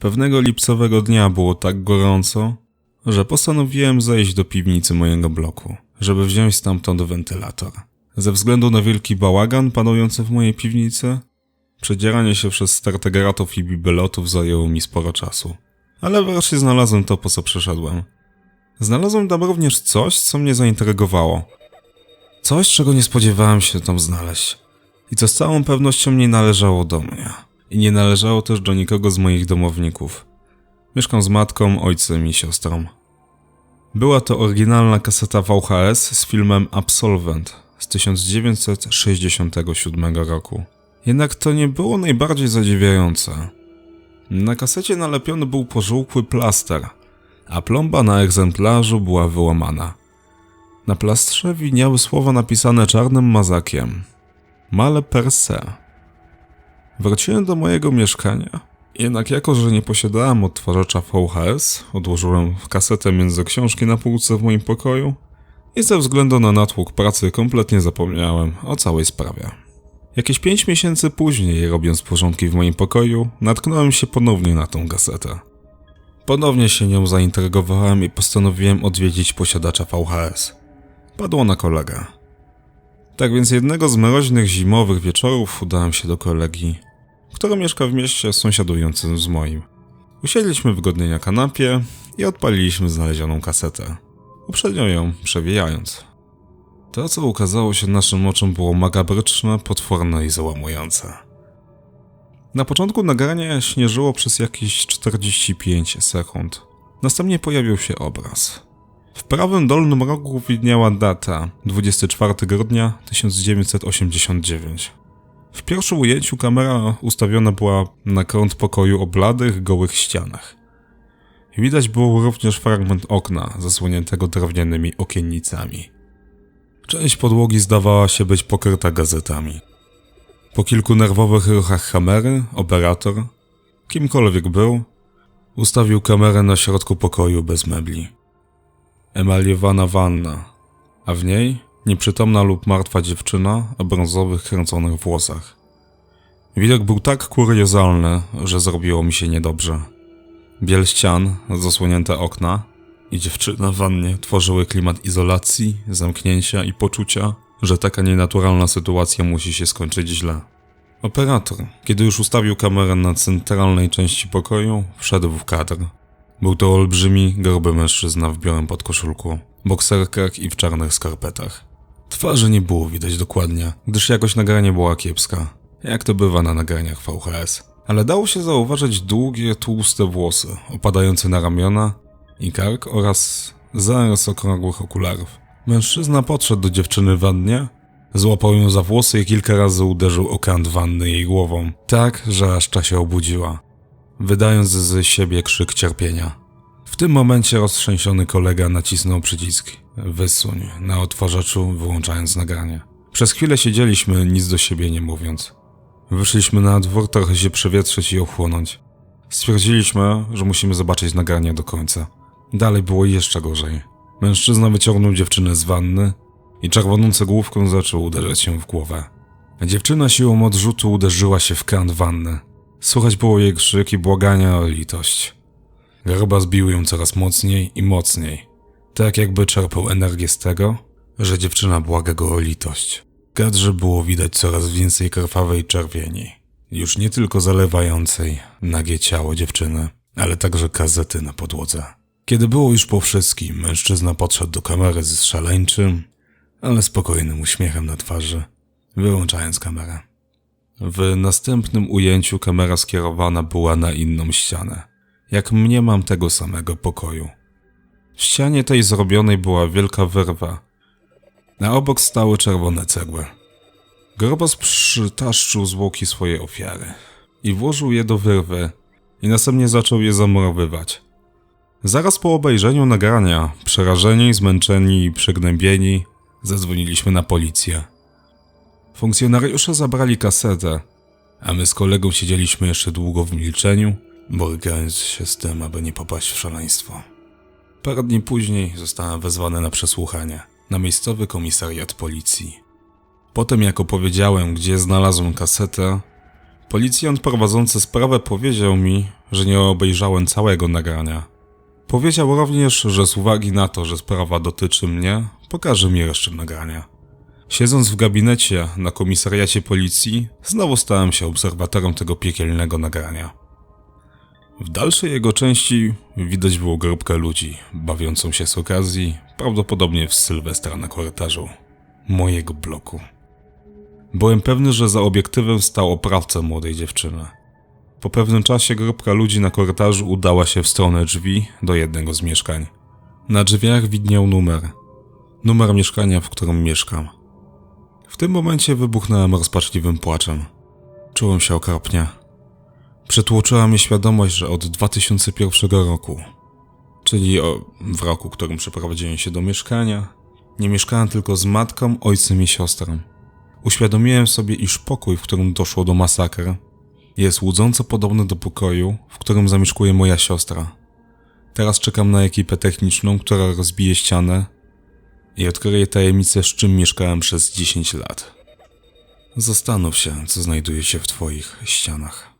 Pewnego lipcowego dnia było tak gorąco, że postanowiłem zejść do piwnicy mojego bloku, żeby wziąć stamtąd wentylator. Ze względu na wielki bałagan panujący w mojej piwnicy, przedzieranie się przez stertę gratów i bibelotów zajęło mi sporo czasu. Ale wreszcie znalazłem to, po co przyszedłem. Znalazłem tam również coś, co mnie zaintrygowało. Coś, czego nie spodziewałem się tam znaleźć. I co z całą pewnością nie należało do mnie. I nie należało też do nikogo z moich domowników. Mieszkam z matką, ojcem i siostrą. Była to oryginalna kaseta VHS z filmem Absolvent z 1967 roku. Jednak to nie było najbardziej zadziwiające. Na kasecie nalepiony był pożółkły plaster, a plomba na egzemplarzu była wyłamana. Na plastrze widniały słowa napisane czarnym mazakiem. Male per se. Wróciłem do mojego mieszkania. Jednak jako, że nie posiadałem odtwarzacza VHS, odłożyłem kasetę między książki na półce w moim pokoju i ze względu na natłok pracy kompletnie zapomniałem o całej sprawie. Jakieś pięć miesięcy później, robiąc porządki w moim pokoju, natknąłem się ponownie na tą kasetę. Ponownie się nią zaintrygowałem i postanowiłem odwiedzić posiadacza VHS. Padło na kolegę. Tak więc jednego z mroźnych zimowych wieczorów udałem się do kolegi, który mieszka w mieście sąsiadującym z moim. Usiedliśmy wygodnie na kanapie i odpaliliśmy znalezioną kasetę, uprzednio ją przewijając. To, co ukazało się naszym oczom, było makabryczne, potworne i załamujące. Na początku nagrania śnieżyło przez jakieś 45 sekund. Następnie pojawił się obraz. W prawym dolnym rogu widniała data 24 grudnia 1989. W pierwszym ujęciu kamera ustawiona była na kąt pokoju o bladych, gołych ścianach. Widać było również fragment okna zasłoniętego drewnianymi okiennicami. Część podłogi zdawała się być pokryta gazetami. Po kilku nerwowych ruchach kamery, operator, kimkolwiek był, ustawił kamerę na środku pokoju bez mebli. Emaliowana wanna, a w niej nieprzytomna lub martwa dziewczyna o brązowych, kręconych włosach. Widok był tak kuriozalny, że zrobiło mi się niedobrze. Biel ścian, zasłonięte okna i dziewczyna w wannie tworzyły klimat izolacji, zamknięcia i poczucia, że taka nienaturalna sytuacja musi się skończyć źle. Operator, kiedy już ustawił kamerę na centralnej części pokoju, wszedł w kadr. Był to olbrzymi, gruby mężczyzna w białym podkoszulku, bokserkach i w czarnych skarpetach. Twarzy nie było widać dokładnie, gdyż jakość nagrania była kiepska, jak to bywa na nagraniach VHS. Ale dało się zauważyć długie, tłuste włosy, opadające na ramiona i kark oraz zarys okrągłych okularów. Mężczyzna podszedł do dziewczyny w wannie, złapał ją za włosy i kilka razy uderzył o kant wanny jej głową, tak, że aż ta się obudziła, wydając z siebie krzyk cierpienia. W tym momencie roztrzęsiony kolega nacisnął przycisk wysuń na odtwarzaczu, wyłączając nagranie. Przez chwilę siedzieliśmy, nic do siebie nie mówiąc. Wyszliśmy na dwór trochę się przewietrzyć i ochłonąć. Stwierdziliśmy, że musimy zobaczyć nagranie do końca. Dalej było jeszcze gorzej. Mężczyzna wyciągnął dziewczynę z wanny i czerwonącą główką zaczął uderzać się w głowę. Dziewczyna siłą odrzutu uderzyła się w kran wanny. Słychać było jej krzyk i błagania o litość. Garba zbił ją coraz mocniej i mocniej, tak jakby czerpał energię z tego, że dziewczyna błaga go o litość. W kadrze było widać coraz więcej krwawej czerwieni, już nie tylko zalewającej nagie ciało dziewczyny, ale także gazety na podłodze. Kiedy było już po wszystkim, mężczyzna podszedł do kamery z szaleńczym, ale spokojnym uśmiechem na twarzy, wyłączając kamerę. W następnym ujęciu kamera skierowana była na inną ścianę, jak mniemam tego samego pokoju. W ścianie tej zrobionej była wielka wyrwa, a obok stały czerwone cegły. Grobas przytaszczył zwłoki swojej ofiary i włożył je do wyrwy i następnie zaczął je zamurowywać. Zaraz po obejrzeniu nagrania, przerażeni, zmęczeni i przygnębieni, zadzwoniliśmy na policję. Funkcjonariusze zabrali kasetę, a my z kolegą siedzieliśmy jeszcze długo w milczeniu, borykając się z tym, aby nie popaść w szaleństwo. Parę dni później zostałem wezwany na przesłuchanie na miejscowy komisariat policji. Potem, jak opowiedziałem, gdzie znalazłem kasetę, Policjant prowadzący sprawę powiedział mi, że nie obejrzałem całego nagrania. Powiedział również, że z uwagi na to, że sprawa dotyczy mnie, pokaże mi resztę nagrania. Siedząc w gabinecie na komisariacie policji, znowu stałem się obserwatorem tego piekielnego nagrania. W dalszej jego części widać było grupkę ludzi bawiącą się z okazji, prawdopodobnie w Sylwestra na korytarzu mojego bloku. Byłem pewny, że za obiektywem stał oprawca młodej dziewczyny. Po pewnym czasie grupka ludzi na korytarzu udała się w stronę drzwi do jednego z mieszkań. Na drzwiach widniał numer. Numer mieszkania, w którym mieszkam. W tym momencie wybuchnąłem rozpaczliwym płaczem. Czułem się okropnie. Przytłoczyła mnie świadomość, że od 2001 roku, czyli w roku, w którym przeprowadziłem się do mieszkania, nie mieszkałem tylko z matką, ojcem i siostrą. Uświadomiłem sobie, iż pokój, w którym doszło do masakry, jest łudząco podobny do pokoju, w którym zamieszkuje moja siostra. Teraz czekam na ekipę techniczną, która rozbije ścianę i odkryje tajemnicę, z czym mieszkałem przez 10 lat. Zastanów się, co znajduje się w Twoich ścianach.